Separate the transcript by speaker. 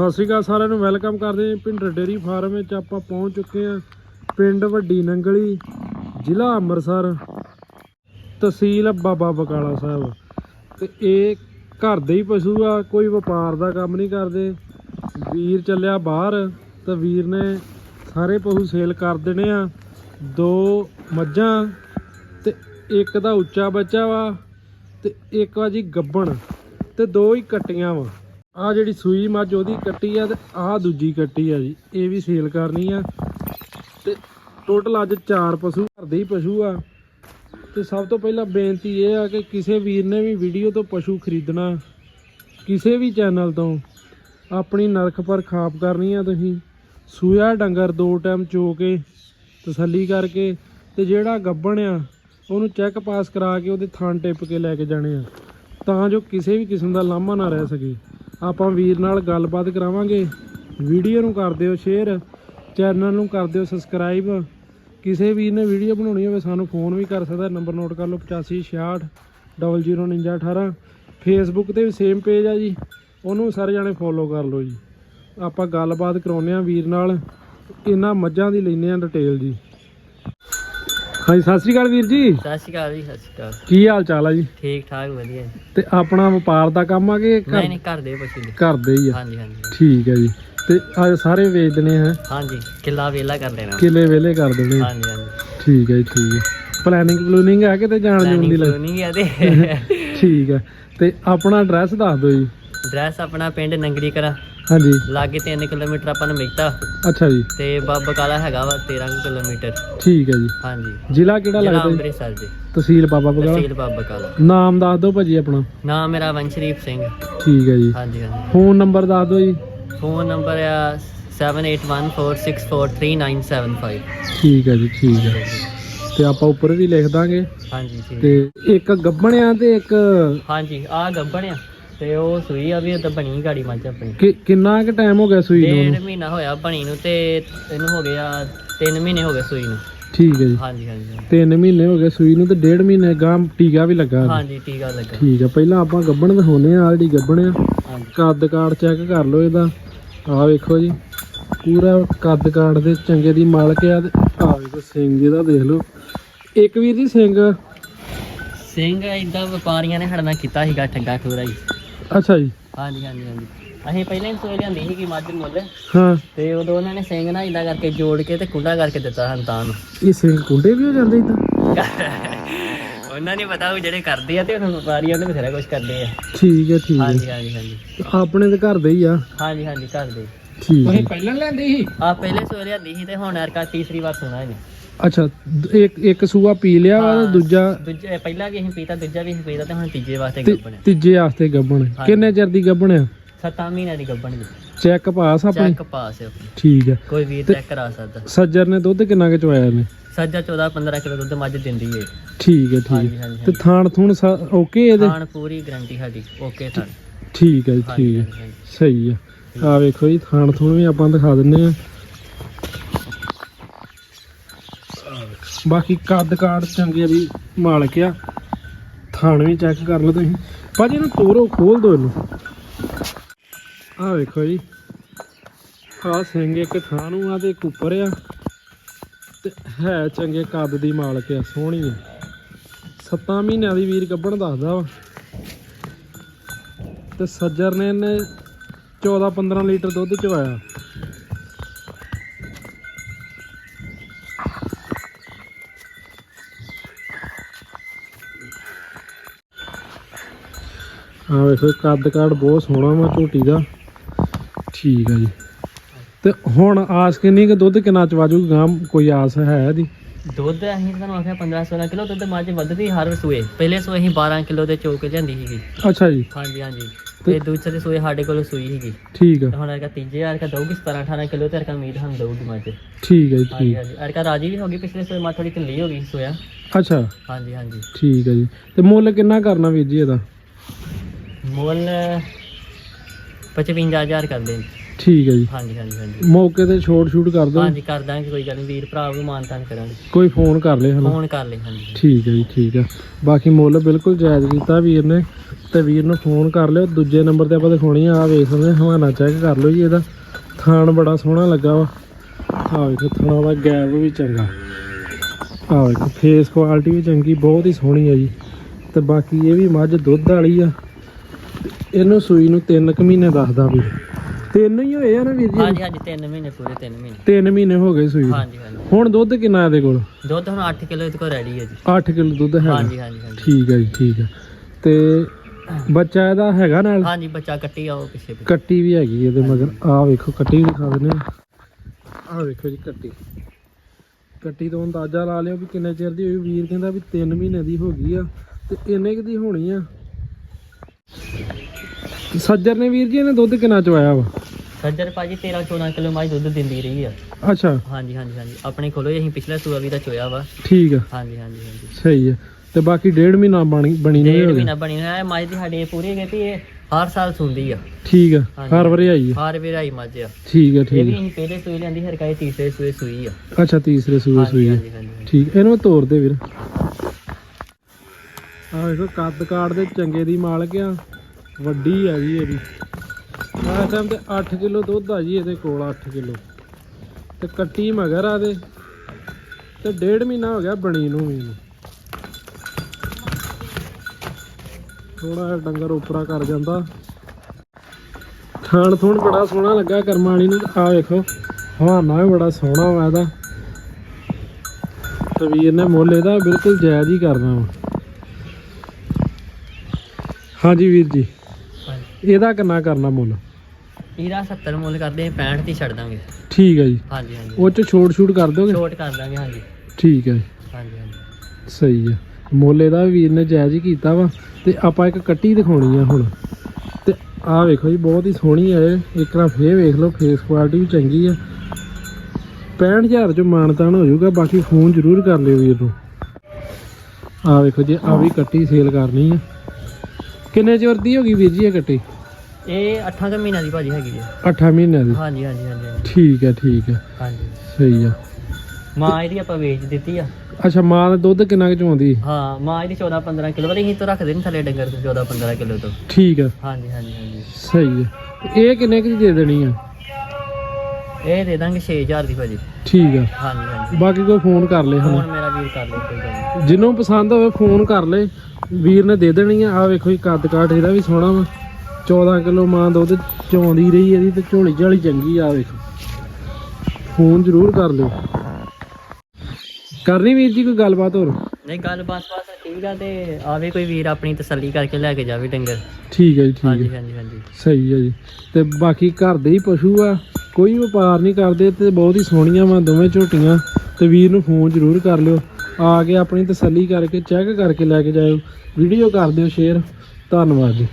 Speaker 1: ਸਤਿ ਸ਼੍ਰੀ ਅਕਾਲ ਸਾਰਿਆਂ ਨੂੰ, ਵੈਲਕਮ ਕਰਦੇ ਹਾਂ ਪਿੰਡ ਡੇਰੀ ਫਾਰਮ ਵਿੱਚ ਆਪਾਂ ਪਹੁੰਚ ਚੁੱਕੇ ਹਾਂ ਪਿੰਡ ਵੱਡੀ ਨੰਗਲੀ, ਜ਼ਿਲ੍ਹਾ ਅੰਮ੍ਰਿਤਸਰ, ਤਹਿਸੀਲ ਬਾਬਾ ਬਕਾਲਾ ਸਾਹਿਬ। ਤੇ ਇਹ ਘਰ ਦੇ ਹੀ ਪਸ਼ੂ ਆ, ਕੋਈ ਵਪਾਰ ਦਾ ਕੰਮ ਨਹੀਂ ਕਰਦੇ। ਵੀਰ ਚੱਲਿਆ ਬਾਹਰ, ਤਾਂ ਵੀਰ ਨੇ ਸਾਰੇ ਪਸ਼ੂ ਸੇਲ ਕਰ ਦੇਣੇ ਆ, ਦੋ ਮੱਝਾਂ ਤੇ ਇੱਕ ਦਾ ਉੱਚਾ ਬੱਚਾ ਵਾ ਤੇ ਇੱਕ ਵਾ ਜੀ ਗੱਬਣ ਤੇ ਦੋ ਹੀ ਕੱਟੀਆਂ ਵਾ। ਆ ਜਿਹੜੀ ਸੂਈ ਮੱਝ ਉਹਦੀ ਕੱਟੀ ਆ ਤੇ ਆਹ ਦੂਜੀ ਕੱਟੀ ਆ ਜੀ, ਇਹ ਵੀ ਸੇਲ ਕਰਨੀ ਆ। ਤੇ ਟੋਟਲ ਅੱਜ ਚਾਰ ਪਸ਼ੂ, ਘਰ ਦੇ ਹੀ ਪਸ਼ੂ ਆ। ਤੇ ਸਭ ਤੋਂ ਪਹਿਲਾਂ ਬੇਨਤੀ ਇਹ ਆ ਕਿ ਕਿਸੇ ਵੀਰ ਨੇ ਵੀ ਵੀਡੀਓ ਤੋਂ ਪਸ਼ੂ ਖਰੀਦਣਾ, ਕਿਸੇ ਵੀ ਚੈਨਲ ਤੋਂ, ਆਪਣੀ ਨਰਖ ਪਰ ਖਾਪ ਕਰਨੀ ਆ ਤੁਸੀਂ। ਸੂਇਆ ਡੰਗਰ ਦੋ ਟਾਈਮ ਚੋ ਕੇ, ਤਸੱਲੀ ਕਰਕੇ ਤੇ ਜਿਹੜਾ ਗੱਬਣ ਆ, ਉਹਨੂੰ ਚੈੱਕ ਪਾਸ ਕਰਾ ਕੇ ਉਹਦੇ ਥਾਂ ਟਿੱਪ ਕੇ ਲੈ ਕੇ ਜਾਣੇ ਆ। ਤਾਂ ਜੋ ਕਿਸੇ ਵੀ ਕਿਸਮ ਦਾ ਲਾਮਾ ਨਾ ਰਹਿ ਸਕੇ। ਆਪਾਂ ਵੀਰ ਨਾਲ ਗੱਲਬਾਤ ਕਰਾਵਾਂਗੇ। ਵੀਡੀਓ ਨੂੰ ਕਰ ਦਿਓ ਸ਼ੇਅਰ ਚੈਨਲ ਨੂੰ ਕਰ ਦਿਓ ਸਬਸਕ੍ਰਾਈਬ ਕਿਸੇ ਵੀਰ ਨੇ ਵੀਡੀਓ ਬਣਾਉਣੀ ਹੋਵੇ, ਸਾਨੂੰ ਫੋਨ ਵੀ ਕਰ ਸਕਦਾ ਨੰਬਰ ਨੋਟ ਕਰ ਲਓ 85 66 004918 ਫੇਸਬੁੱਕ ਤੇ ਵੀ ਸੇਮ ਪੇਜ ਆ ਜੀ, ਉਹਨੂੰ ਸਾਰੇ ਜਾਣੇ ਫੋਲੋ ਕਰ ਲਓ ਜੀ। ਆਪਾਂ ਗੱਲਬਾਤ ਕਰਾਉਂਦੇ ਆ ਵੀਰ ਨਾਲ, ਇਹਨਾਂ ਮੱਝਾਂ ਦੀ ਲੈਨੇ ਆ ਡਿਟੇਲ ਜੀ। ਹਾਂਜੀ ਸਤਿ ਸ਼੍ਰੀ ਅਕਾਲ ਵੀਰ ਜੀ।
Speaker 2: ਸਤਿ ਸ਼੍ਰੀ ਅਕਾਲ ਜੀ ਸਤਿ ਸ਼੍ਰੀ ਅਕਾਲ।
Speaker 1: ਕੀ ਹਾਲ ਚਾਲ ਆ ਜੀ?
Speaker 2: ਠੀਕ ਠਾਕ ਵਧੀਆ। ਜੀ।
Speaker 1: ਤੇ ਆਪਣਾ ਵਪਾਰ ਦਾ ਕੰਮ ਆ ਕਿ
Speaker 2: ਨਹੀਂ
Speaker 1: ਘਰ?
Speaker 2: ਨਹੀਂ ਘਰ ਦੇ ਪਸ਼ੂ ਨੇ
Speaker 1: ਘਰ ਦੇ ਹੀ ਆ।
Speaker 2: ਹਾਂਜੀ ਹਾਂਜੀ।
Speaker 1: ਠੀਕ ਹੈ ਜੀ। ਤੇ ਅੱਜ ਸਾਰੇ ਵੇਚ ਦੇਣੇ ਆ
Speaker 2: ਹਾਂਜੀ ਕਿੱਲਾ ਵੇਲਾ ਕਰ ਦੇਣਾ।
Speaker 1: ਕਿਲੇ ਵੇਲੇ ਕਰ ਦੇਣੇ। ਆ।
Speaker 2: ਹਾਂਜੀ ਹਾਂਜੀ।
Speaker 1: ਠੀਕ ਹੈ ਜੀ ਠੀਕ ਹੈ ਪਲੈਨਿੰਗ ਪਲੂਨਿੰਗ ਹੈ ਕਿਤੇ ਜਾਣ ਜੂਣ ਦੀ ਲੱਗ
Speaker 2: ਨਹੀਂ ਗਿਆ ਤੇ।
Speaker 1: ਠੀਕ ਹੈ ਤੇ ਆਪਣਾ ਐਡਰੈਸ ਦੱਸ ਦਿਓ ਜੀ।
Speaker 2: ਡਰੈਸ ਆਪਣਾ ਪਿੰਡ ਨੰਗਰੀ ਕਰਾ
Speaker 1: ਹਾਂਜੀ।
Speaker 2: ਲਾਗੇ 3 ਕਿਲੋਮੀਟਰ ਆਪਾਂ ਨੂੰ ਮਿਲਤਾ।
Speaker 1: ਅੱਛਾ ਜੀ।
Speaker 2: ਤੇ ਬਾਬਾ ਕਾਲਾ ਹੈਗਾ ਵਾ 13 ਕੁ ਕਿਲੋਮੀਟਰ।
Speaker 1: ਠੀਕ ਹੈ ਜੀ।
Speaker 2: ਹਾਂਜੀ।
Speaker 1: ਜ਼ਿਲ੍ਹਾ ਕਿਹੜਾ
Speaker 2: ਜ਼ਿਲ੍ਹਾ
Speaker 1: ਲੱਗਦਾ ਜੀ?
Speaker 2: ਅੰਮ੍ਰਿਤਸਰ ਦੇ
Speaker 1: ਤਹਿਸੀਲ ਬਾਬਾ ਬਗਾਲਾ
Speaker 2: ਤਹਿਸੀਲ ਬਾਬਾ ਕਾਲਾ।
Speaker 1: ਨਾਮ ਦੱਸ ਦਿਓ ਭਾਜੀ ਆਪਣਾ।
Speaker 2: ਨਾਮ ਮੇਰਾ ਵੰਸ਼ਰੀਪ ਸਿੰਘ।
Speaker 1: ਠੀਕ ਹੈ ਜੀ।
Speaker 2: ਹਾਂਜੀ ਹਾਂਜੀ।
Speaker 1: ਫੋਨ ਨੰਬਰ ਦੱਸ ਦਿਓ ਜੀ।
Speaker 2: ਫੋਨ ਨੰਬਰ ਆ 7814643975
Speaker 1: ਠੀਕ ਹੈ ਜੀ ਠੀਕ ਹੈ। ਤੇ ਆਪਾਂ ਉੱਪਰ ਵੀ ਲਿਖ ਦਾਂਗੇ।
Speaker 2: ਹਾਂਜੀ ਠੀਕ।
Speaker 1: ਤੇ ਇੱਕ ਗੱਬਣਿਆ ਤੇ ਇੱਕ
Speaker 2: ਹਾਂਜੀ ਆ ਗੱਬਣਿਆ। ਤੇ ਉਹ ਸੂਈ ਆ ਵੀ ਤਾਂ ਬਣੀ ਗਾੜੀ ਮੱਝ ਆਪਣੀ।
Speaker 1: ਕਿ- ਕਿੰਨਾ ਕੁ ਟਾਈਮ ਹੋ ਗਿਆ ਸੂਈ ਨੂੰ
Speaker 2: ਡੇਢ
Speaker 1: ਉਹਨੂੰ?
Speaker 2: ਮਹੀਨਾ ਹੋਇਆ ਬਣੀ ਨੂੰ ਤੇ ਇਹਨੂੰ ਹੋ ਗਿਆ 3 ਮਹੀਨੇ ਹੋ ਗਏ ਸੂਈ ਨੂੰ।
Speaker 1: ਠੀਕ ਹੈ ਜੀ।
Speaker 2: ਹਾਂਜੀ ਹਾਂਜੀ
Speaker 1: ਤਿੰਨ ਮਹੀਨੇ ਹੋ ਗਏ ਸੂਈ ਨੂੰ ਤੇ ਡੇਢ ਮਹੀਨੇ ਗਾਂ ਟੀਕਾ ਵੀ ਲੱਗਾ।
Speaker 2: ਹਾਂਜੀ ਟੀਕਾ ਲੱਗਾ।
Speaker 1: ਠੀਕ ਹੈ ਪਹਿਲਾਂ ਆਪਾਂ ਗੱਬਣ ਦਿਖਾਉਨੇ ਆ ਆਲਰੇਡੀ ਗੱਬਣ ਆ।
Speaker 2: ਹਾਂਜੀ।
Speaker 1: ਕੱਦ ਕਾਠ ਚੈੱਕ ਕਰ ਲਓ ਇਹਦਾ। ਆਹ ਵੇਖੋ ਜੀ ਪੂਰਾ ਕੱਦ ਕਾਠ ਦੇ ਚੰਗੇ ਦੀ ਮਾਲਕ ਆ ਤੇ ਆਹ ਵੇਖੋ ਸਿੰਘ ਇਹਦਾ ਦੇਖ ਲਓ। ਇੱਕ ਵੀਰ ਜੀ ਸਿੰਘ।
Speaker 2: ਸਿੰਘ ਇਦਾਂ ਵਪਾਰੀਆਂ ਨੇ ਸਾਡੇ ਨਾਲ ਕੀਤਾ ਸੀਗਾ ਠੱਗਾ ਖੋਰਾ ਜੀ।
Speaker 1: ਅੱਛਾ ਜੀ।
Speaker 2: ਹਾਂਜੀ ਹਾਂਜੀ ਹਾਂਜੀ। ਅਸੀਂ ਪਹਿਲਾਂ ਹੀ ਸੋਚ ਲਿਆਂਦੀ ਸੀ ਕਿ ਮੱਝ ਮੁੱਲ।
Speaker 1: ਹਾਂ।
Speaker 2: ਤੇ ਉਦੋਂ ਉਹਨਾਂ ਨੇ ਸਿੰਘ ਨਾ ਇਦਾਂ ਕਰਕੇ ਜੋੜ ਕੇ ਤੇ ਕੁੰਡਾ ਕਰਕੇ ਦਿੱਤਾ ਸੰਤਾਨ ਨੂੰ।
Speaker 1: ਇਹ ਸਿੰਘ ਕੁੰਡੇ ਵੀ ਹੋ ਜਾਂਦੇ ਇਦਾਂ
Speaker 2: ਉਹਨਾਂ ਨੇ ਪਤਾ ਉਹ ਜਿਹੜੇ ਕਰਦੇ ਆ ਤੇ ਹੁਣ ਵਪਾਰੀਆਂ ਨੇ ਬਥੇਰਾ ਕੁਝ ਕਰਦੇ ਆ।
Speaker 1: ਠੀਕ ਹੈ ਠੀਕ ਹੈ।
Speaker 2: ਹਾਂਜੀ ਹਾਂਜੀ ਹਾਂਜੀ।
Speaker 1: ਆਪਣੇ ਤੇ ਘਰ ਦੇ ਹੀ ਆ।
Speaker 2: ਹਾਂਜੀ ਹਾਂਜੀ ਕਰਦੇ
Speaker 1: ਠੀਕ ਹੈ।
Speaker 2: ਪਹਿਲਾਂ ਲੈਂਦੀ ਸੀ? ਆ ਪਹਿਲੇ ਸੋਚ ਲਿਆਂਦੀ ਸੀ ਤੇ ਹੁਣ ਅਰਕਾ ਤੀਸਰੀ ਵਾਰ ਸੁਣਾ ਇਹਨੇ
Speaker 1: ਅੱਛਾ ਦ- ਇੱਕ ਇੱਕ ਸੂਆ ਪੀ ਲਿਆ ਵਾ ਤੇ
Speaker 2: ਹਾਂ।
Speaker 1: ਦੂਜਾ
Speaker 2: ਦੂਜੇ ਪਹਿਲਾਂ ਵੀ ਅਸੀਂ ਪੀਤਾ ਦੂਜਾ ਵੀ ਅਸੀਂ ਪੀਤਾ ਤੇ ਹੁਣ ਤੀਜੇ ਵਾਸਤੇ
Speaker 1: ਤੀ-
Speaker 2: ਗੱਬਣ
Speaker 1: ਤੀਜੇ ਵਾਸਤੇ ਗੱਬਣ। ਕਿੰਨੇ ਚਿਰ ਦੀ ਗੱਬਣ ਆ?
Speaker 2: ਸੱਤਾਂ ਮਹੀਨਿਆਂ ਦੀ ਗੱਬਣ ਦੀ
Speaker 1: ਚੈੱਕ ਪਾਸ ਆਪਣੀ?
Speaker 2: ਚੈੱਕ ਪਾਸ ਹੈ ਆਪਣੀ।
Speaker 1: ਠੀਕ ਹੈ
Speaker 2: ਕੋਈ ਵੀ
Speaker 1: ਤੇ-
Speaker 2: ਚੈੱਕ ਕਰਾ ਸਕਦਾ।
Speaker 1: ਸੱਜਰ ਨੇ ਦੁੱਧ ਕਿੰਨਾ ਕੁ ਚਵਾਇਆ ਨੇ
Speaker 2: ਸੱਜਾ 14 15 ਕਿਲੋ ਦੁੱਧ ਮੱਝ ਦਿੰਦੀ ਏ।
Speaker 1: ਠੀਕ ਹੈ ਠੀਕ
Speaker 2: ਹਾਂਜੀ
Speaker 1: ਹੈ
Speaker 2: ਹਾਂਜੀ
Speaker 1: ਤੇ ਥਾਣ ਥੂਣ ਓਕੇ ਇਹਦੇ?
Speaker 2: ਖਾਣ ਪੂਰੀ ਗਰੰਟੀ ਸਾਡੀ ਓਕੇ ਥਾਣ
Speaker 1: ਠੀਕ ਹੈ ਜੀ
Speaker 2: ਹਾਂਜੀ
Speaker 1: ਠੀਕ ਹੈ
Speaker 2: ਹਾਂਜੀ।
Speaker 1: ਸਹੀ ਆ। ਆ ਵੇਖੋ ਜੀ ਥਾਣ ਥੂਣ ਵੀ ਆਪਾਂ ਦਿਖਾ ਦਿੰਨੇ ਆ। ਬਾਕੀ ਕੱਦ ਕਾੜ ਚੰਗੇ ਵੀ ਮਾਲਕ ਆ। ਥਾਣ ਵੀ ਚੈੱਕ ਕਰ ਲਓ ਤੁਸੀਂ। ਭਾਜੀ, ਇਹਨੂੰ ਤੋਰੋ, ਖੋਲ ਦਿਓ ਇਹਨੂੰ। ਆਹ ਵੇਖੋ ਜੀ। ਆਹ ਸਿੰਘ ਇੱਕ ਥਾਂ ਨੂੰ ਆ ਤੇ ਇੱਕ ਉੱਪਰ ਆ। ਤੇ ਹੈ ਚੰਗੇ ਕੱਦ ਦੀ ਮਾਲਕ ਆ, ਸੋਹਣੀ ਆ। ਸੱਤਾਂ ਮਹੀਨਿਆਂ ਦੀ ਵੀਰ ਗੱਭਣ ਦੱਸਦਾ ਵਾ। ਤੇ ਸੱਜਰ ਨੇ ਇਹਨੇ 14 15 ਲੀਟਰ ਦੁੱਧ ਚਵਾਇਆ। ਆ ਵੇਖੋ ਕੱਦ ਕਾੜ ਬਹੁਤ ਸੋਹਣਾ ਵਾ ਝੋਟੀ ਦਾ। ਠੀਕ ਆ ਜੀ। ਤੇ ਹੁਣ ਆਸ ਕਿੰਨੀ ਕਿ ਦੁੱਧ ਕਿੰਨਾ ਚਵਾ ਜੂ ਗਾਂ ਕੋਈ ਆਸ ਹੈ ਇਹਦੀ?
Speaker 2: ਦੁੱਧ ਅਸੀਂ ਤੁਹਾਨੂੰ ਆਖਿਆ 15 16 ਕਿਲੋ ਦੁੱਧ ਮੱਝ ਵੱਧਦੀ ਹਰ ਸੂਏ। ਪਹਿਲੇ ਸੂਏ ਅਸੀਂ 12 ਕਿਲੋ ਦੇ ਚੋਕ ਲਿਆਂਦੀ ਸੀਗੀ।
Speaker 1: ਅੱਛਾ ਜੀ।
Speaker 2: ਹਾਂਜੀ ਹਾਂਜੀ। ਤੇ ਦੂਸਰੇ ਸੂਏ ਸਾਡੇ ਕੋਲ ਸੂਈ ਸੀਗੀ।
Speaker 1: ਠੀਕ ਆ।
Speaker 2: ਹੁਣ ਅਰਕਾ ਤੀਜੇ ਅਰਕਾ ਦਊਗੀ 17 18 ਕਿਲੋ ਤੇ ਅਰਕਾ ਮੀਟ ਹਮ ਦਊਗੀ ਮੱਝ
Speaker 1: ਠੀਕ ਹੈ ਜੀ ਠੀਕ।
Speaker 2: ਹਾਂਜੀ। ਅਰਕਾ ਰਾਜੀ ਵੀ ਹੋ ਗਈ ਪਿਛਲੇ ਸੂਏ ਮਾ ਥੋੜੀ ਢਿੱਲੀ ਹੋ ਗਈ ਸੋਇਆ
Speaker 1: ਅੱਛਾ।
Speaker 2: ਹਾਂਜੀ ਹਾਂਜੀ।
Speaker 1: ਠੀਕ ਹੈ ਜੀ। ਤੇ ਮੁੱਲ ਕਿੰਨਾ ਕਰਨਾ ਵੀਰ ਜੀ ਇਹਦਾ?
Speaker 2: ਮੁੱਲ 55000 ਕਰਦੇ ਨੇ
Speaker 1: ਠੀਕ ਹੈ ਜੀ।
Speaker 2: ਹਾਂਜੀ ਹਾਂਜੀ ਹਾਂਜੀ।
Speaker 1: ਮੌਕੇ ਤੇ ਛੋਟ ਛੂਟ ਕਰ ਦੋ
Speaker 2: ਹਾਂਜੀ ਕਰ ਦਾਂਗੇ ਕੋਈ ਗੱਲ ਨਹੀਂ। ਵੀਰ ਭਰਾ ਨੂੰ ਮਾਨਤਾਨ ਕਰਾਂਗੇ।
Speaker 1: ਕੋਈ ਫੋਨ ਕਰ ਲੈ ਹਨਾ।
Speaker 2: ਫੋਨ ਕਰ ਲੈ ਹਾਂਜੀ।
Speaker 1: ਠੀਕ ਹੈ ਜੀ ਠੀਕ ਹੈ। ਬਾਕੀ ਮੁੱਲ ਬਿਲਕੁਲ ਜਾਇਜ਼ ਕੀਤਾ ਵੀਰ ਨੇ ਤੇ ਵੀਰ ਨੂੰ ਫੋਨ ਕਰ ਲਿਓ। ਦੂਜੇ ਨੰਬਰ ਤੇ ਆਪਾਂ ਦਿਖਾਉਣੀ ਆ ਵੇਖ ਸਕਦੇ ਹਵਾਨਾ ਚੈੱਕ ਕਰ ਲਓ ਜੀ ਇਹਦਾ। ਥਾਣ ਬੜਾ ਸੋਹਣਾ ਲੱਗਾ ਵਾ। ਆਹ ਵੇਖੋ ਥਾਣਾ ਦਾ ਗੈਪ ਵੀ ਚੰਗਾ। ਆਹ ਵੇਖੋ ਫੇਸ ਕੁਆਲਿਟੀ ਵੀ ਚੰਗੀ ਬਹੁਤ ਹੀ ਸੋਹਣੀ ਹੈ ਜੀ। ਤੇ ਬਾਕੀ ਇਹ ਵੀ ਮੱਝ ਦੁੱਧ ਵਾਲੀ ਆ। ਇਹਨੂੰ ਸੂਈ ਨੂੰ 3 ਕੁ ਮਹੀਨੇ ਦੱਸਦਾ ਵੀ। ਤਿੰਨ ਹੀ ਹੋਏ ਆ ਨਾ ਵੀਰ ਜੀ?
Speaker 2: ਹਾਂਜੀ ਹਾਂਜੀ 3 ਮਹੀਨੇ ਪੂਰੇ 3 ਮਹੀਨੇ।
Speaker 1: 3 ਮਹੀਨੇ ਹੋ ਗਏ ਸੂਈ ਨੂੰ।
Speaker 2: ਹਾਂਜੀ ਹਾਂਜੀ।
Speaker 1: ਹੁਣ ਦੁੱਧ ਕਿੰਨਾ ਇਹਦੇ ਕੋਲ?
Speaker 2: ਦੁੱਧ ਹੁਣ 8 ਕਿਲੋ ਇਹਦੇ ਕੋਲ ਰੈਡੀ ਹੈ ਜੀ।
Speaker 1: 8 ਕਿਲੋ ਦੁੱਧ ਹੈਗਾ।
Speaker 2: ਹਾਂਜੀ ਹਾਂਜੀ ਹਾਂਜੀ।
Speaker 1: ਠੀਕ ਹੈ ਜੀ ਠੀਕ ਹੈ। ਤੇ ਬੱਚਾ ਇਹਦਾ ਹੈਗਾ ਨਾਲ?
Speaker 2: ਹਾਂਜੀ ਬੱਚਾ ਕੱਟੀ ਆਓ ਪਿੱਛੇ ਪਿੱਛੇ।
Speaker 1: ਕੱਟੀ ਵੀ ਹੈਗੀ ਇਹਦੇ ਮਗਰ। ਆਹ ਵੇਖੋ ਕੱਟੀ ਵੀ ਦਿਖਾ ਦਿੰਦੇ ਆ। ਆਹ ਵੇਖੋ ਜੀ ਕੱਟੀ। ਕੱਟੀ ਤੋਂ ਅੰਦਾਜ਼ਾ ਲਾ ਲਿਓ ਵੀ ਕਿੰਨੇ ਚਿਰ ਦੀ ਹੋਈ। ਵੀਰ ਕਹਿੰਦਾ ਵੀ 3 ਮਹੀਨੇ ਦੀ ਹੋ ਗਈ ਆ ਤੇ ਇੰਨੇ ਕੁ ਦੀ ਹੋਣੀ ਆ। ਸੱਜਰ ਨੇ ਵੀਰ ਜੀ ਇਹਨੇ ਦੁੱਧ ਕਿੰਨਾ ਚਵਾਇਆ ਵਾ?
Speaker 2: ਸੱਜਰ ਭਾਜੀ 13 14 ਕਿਲੋ ਮਾਈ ਦੁੱਧ ਦਿੰਦੀ ਰਹੀ ਆ।
Speaker 1: ਅੱਛਾ।
Speaker 2: ਹਾਂਜੀ ਹਾਂਜੀ ਹਾਂਜੀ। ਆਪਣੇ ਕੋਲੋਂ ਹੀ ਅਸੀਂ ਪਿਛਲਾ ਸੂਆ ਵੀ ਦਾ ਚੋਇਆ ਵਾ।
Speaker 1: ਠੀਕ ਆ।
Speaker 2: ਹਾਂਜੀ ਹਾਂਜੀ ਹਾਂਜੀ।
Speaker 1: ਸਹੀ ਆ। ਤੇ ਬਾਕੀ ਡੇਢ ਮਹੀਨਾ ਬਣੀ ਬਣੀ ਨਹੀਂ
Speaker 2: ਡੇਢ
Speaker 1: ਹੋ ਗਿਆ
Speaker 2: ਮਹੀਨਾ ਬਣੀ ਹੈ ਮੱਝ ਦੀ ਸਾਡੇ ਪੂਰੀ ਹੈਗੀ ਵੀ ਇਹ ਹਰ ਸਾਲ ਸੁੰਦੀ ਆ।
Speaker 1: ਠੀਕ ਆ।
Speaker 2: ਹਾਂਜੀ।
Speaker 1: ਹਰ ਵਾਰੀ ਆਈ ਆ।
Speaker 2: ਹਰ ਵੇਰਾਈ ਮੱਝ ਆ।
Speaker 1: ਠੀਕ ਆ
Speaker 2: ਇਹ ਵੀ ਅਸੀਂ ਪਹਿਲੇ ਸੂਈ ਲੈਂਦੀ ਹਰਕਾਏ ਤੀਸਰੇ ਸੂਏ ਸੂਈ ਆ।
Speaker 1: ਅੱਛਾ ਤੀਸਰੇ ਸੂਏ ਸੂਈ ਆ।
Speaker 2: ਹਾਂਜੀ ਹਾਂਜੀ
Speaker 1: ਠੀਕ ਇਹਨੂੰ ਤੋੜ ਦੇ ਵੀਰ। ਆ ਵੇਖੋ ਕੱਦ ਕਾੜ ਦੇ ਚੰਗੇ ਦੀ ਮਾਲਕ ਆ। ਵੱਡੀ ਆ ਜੀ ਇਹਦੀ। ਆ ਟਾਈਮ ਤੇ 8 ਕਿਲੋ ਦੁੱਧ ਆ ਜੀ ਇਹਦੇ ਕੋਲ 8 ਕਿਲੋ। ਤੇ ਕੱਟੀ ਮਗਰ ਆ ਦੇ। ਤੇ ਡੇਢ ਮਹੀਨਾ ਹੋ ਗਿਆ ਬਣੀ ਨੂੰ ਵੀ। ਥੋੜਾ ਜਿਹਾ ਡੰਗਰ ਉਪਰਾ ਕਰ ਜਾਂਦਾ। ਖਾਣ ਥੂਣ ਬੜਾ ਸੋਹਣਾ ਲੱਗਾ ਕਰਮਾਂ ਵਾਲੀ ਨੂੰ। ਆ ਵੇਖੋ, ਹਵਾਨਾ ਵੀ ਬੜਾ ਸੋਹਣਾ ਵਾ ਇਹਦਾ। ਤੇ ਵੀਰ ਨੇ ਮੁੱਲ ਇਹਦਾ ਬਿਲਕੁਲ ਜਾਇਜ਼ ਹੀ ਕਰਨਾ ਵਾ। ਹਾਂਜੀ ਵੀਰ ਜੀ। ਇਹਦਾ ਕਿੰਨਾ ਕਰਨਾ ਮੁੱਲ?
Speaker 2: ਇਹਦਾ 70 ਮੁੱਲ ਕਰਦੇ ਆ 65 ਦੀ ਛੱਡ ਦਾਂਗੇ।
Speaker 1: ਠੀਕ ਹੈ ਜੀ।
Speaker 2: ਹਾਂਜੀ ਹਾਂਜੀ।
Speaker 1: ਉਹ ਚ ਛੋਟ ਛੂਟ ਕਰ ਦੋਗੇ?
Speaker 2: ਛੋਟ ਕਰ ਦਾਂਗੇ ਹਾਂਜੀ।
Speaker 1: ਠੀਕ ਹੈ
Speaker 2: ਹਾਂਜੀ ਹਾਂਜੀ।
Speaker 1: ਸਹੀ ਹੈ ਮੁੱਲ ਇਹਦਾ ਵੀ ਵੀਰ ਨੇ ਜਾਇਜ਼ ਹੀ ਕੀਤਾ ਵਾ। ਤੇ ਆਪਾਂ ਇੱਕ ਕੱਟੀ ਦਿਖਾਉਣੀ ਆ ਹੁਣ। ਤੇ ਆਹ ਵੇਖੋ ਜੀ ਬਹੁਤ ਹੀ ਸੋਹਣੀ ਹੈ ਇੱਕ ਵਾਰ ਫੇਰ ਵੇਖ ਲਓ ਫੇਸ ਕੁਆਲਿਟੀ ਵੀ ਚੰਗੀ ਆ। 65000 ਚ ਮਾਨਤਾਨ ਹੋ ਜਾਊਗਾ ਬਾਕੀ ਫੋਨ ਜ਼ਰੂਰ ਕਰ ਲਿਓ ਵੀਰ ਨੂੰ। ਆਹ ਵੇਖੋ ਜੀ ਆ ਵੀ ਕੱਟੀ ਸੇਲ ਕਰਨੀ ਆ। ਕਿੰਨੇ ਚਿਰ ਦੀ ਹੋ ਗਈ ਵੀਰ ਜੀ ਇਹ ਕੱਟੀ
Speaker 2: ਇਹ 8 ਕੁ ਮਹੀਨਿਆਂ ਦੀ ਭਾਜੀ ਹੈਗੀ ਹੈ
Speaker 1: 8 ਮਹੀਨਿਆਂ ਦੀ?
Speaker 2: ਹਾਂਜੀ ਹਾਂਜੀ ਹਾਂਜੀ ਹਾਂਜੀ।
Speaker 1: ਠੀਕ ਹੈ ਠੀਕ ਹੈ।
Speaker 2: ਹਾਂਜੀ।
Speaker 1: ਸਹੀ ਆ।
Speaker 2: ਮਾਂ ਇਹਦੀ ਆਪਾਂ ਵੇਚ ਦਿੱਤੀ ਆ।
Speaker 1: ਅੱਛਾ ਮਾਂ ਦਾ ਦੁੱਧ ਕਿੰਨਾ ਕੁ ਚੋਂਦੀ?
Speaker 2: ਹਾਂ ਮਾਂ ਇਹਦੀ 14 15 ਕਿਲੋ ਪਰ ਅਸੀਂ ਤੋਂ ਰੱਖਦੇ ਨਹੀਂ ਥੱਲੇ ਡੰਗਰ ਤੋਂ 14 15 ਕਿਲੋ ਤੋਂ।
Speaker 1: ਠੀਕ ਆ।
Speaker 2: ਹਾਂਜੀ ਹਾਂਜੀ ਹਾਂਜੀ।
Speaker 1: ਸਹੀ ਹੈ ਤੇ ਇਹ ਕਿੰਨੇ ਕੁ ਦੀ ਦੇ ਦੇਣੀ ਆ?
Speaker 2: ਇਹ ਦੇ ਦਾਂਗੇ 6000 ਦੀ ਭਾਜੀ।
Speaker 1: ਠੀਕ ਆ।
Speaker 2: ਹਾਂਜੀ ਹਾਂਜੀ।
Speaker 1: ਬਾਕੀ ਕੋਈ ਫੋਨ ਕਰ ਲੈ
Speaker 2: ਹੁਣ ਮੇਰਾ ਵੀਰ ਕਰ ਲੈ ਕੋਈ ਗੱਲ ਨਹੀਂ
Speaker 1: ਜਿਹਨੂੰ ਪਸੰਦ ਹੋਵੇ ਫੋਨ ਕਰ ਲੈ। ਵੀਰ ਨੇ ਦੇ ਦੇਣੀ ਆ। ਆ ਵੇਖੋ ਜੀ ਕੱਦ ਕਾਠ ਇਹਦਾ ਵੀ ਸੋਹਣਾ ਵਾ। 14 ਕਿਲੋ ਮਾਂ ਦੁੱਧ ਚੋਂਦੀ ਰਹੀ ਇਹਦੀ ਤੇ ਝੋਲੀ ਝਾਲੀ ਚੰਗੀ ਆ ਵੇਖੋ। ਫੋਨ ਜ਼ਰੂਰ ਕਰ ਲਿਓ। ਕਰਨੀ ਵੀਰ ਜੀ ਕੋਈ ਗੱਲਬਾਤ ਹੋਰ?
Speaker 2: ਨਹੀਂ ਗੱਲ ਬਸ ਠੀਕ ਆ ਤੇ ਆਵੇ ਕੋਈ ਵੀਰ ਆਪਣੀ ਤਸੱਲੀ ਕਰਕੇ ਲੈ ਕੇ ਜਾਵੇ ਡੰਗਰ।
Speaker 1: ਠੀਕ ਹੈ ਜੀ ਠੀਕ
Speaker 2: ਹਾਂਜੀ
Speaker 1: ਹੈ
Speaker 2: ਹਾਂਜੀ ਹਾਂਜੀ।
Speaker 1: ਸਹੀ ਹੈ ਜੀ। ਤੇ ਬਾਕੀ ਘਰ ਦੇ ਹੀ ਪਸ਼ੂ ਆ। ਕੋਈ ਵਪਾਰ ਨਹੀਂ ਕਰਦੇ ਤੇ ਬਹੁਤ ਹੀ ਸੋਹਣੀਆਂ ਵਾ ਦੋਵੇਂ ਝੋਟੀਆਂ। ਤੇ ਵੀਰ ਨੂੰ ਫੋਨ ਜ਼ਰੂਰ ਕਰ ਲਿਓ। ਆ ਕੇ ਆਪਣੀ ਤਸੱਲੀ ਕਰਕੇ ਚੈੱਕ ਕਰਕੇ ਲੈ ਕੇ ਜਾਇਓ। ਵੀਡੀਓ ਕਰ ਦਿਓ ਸ਼ੇਅਰ ਧੰਨਵਾਦ ਜੀ।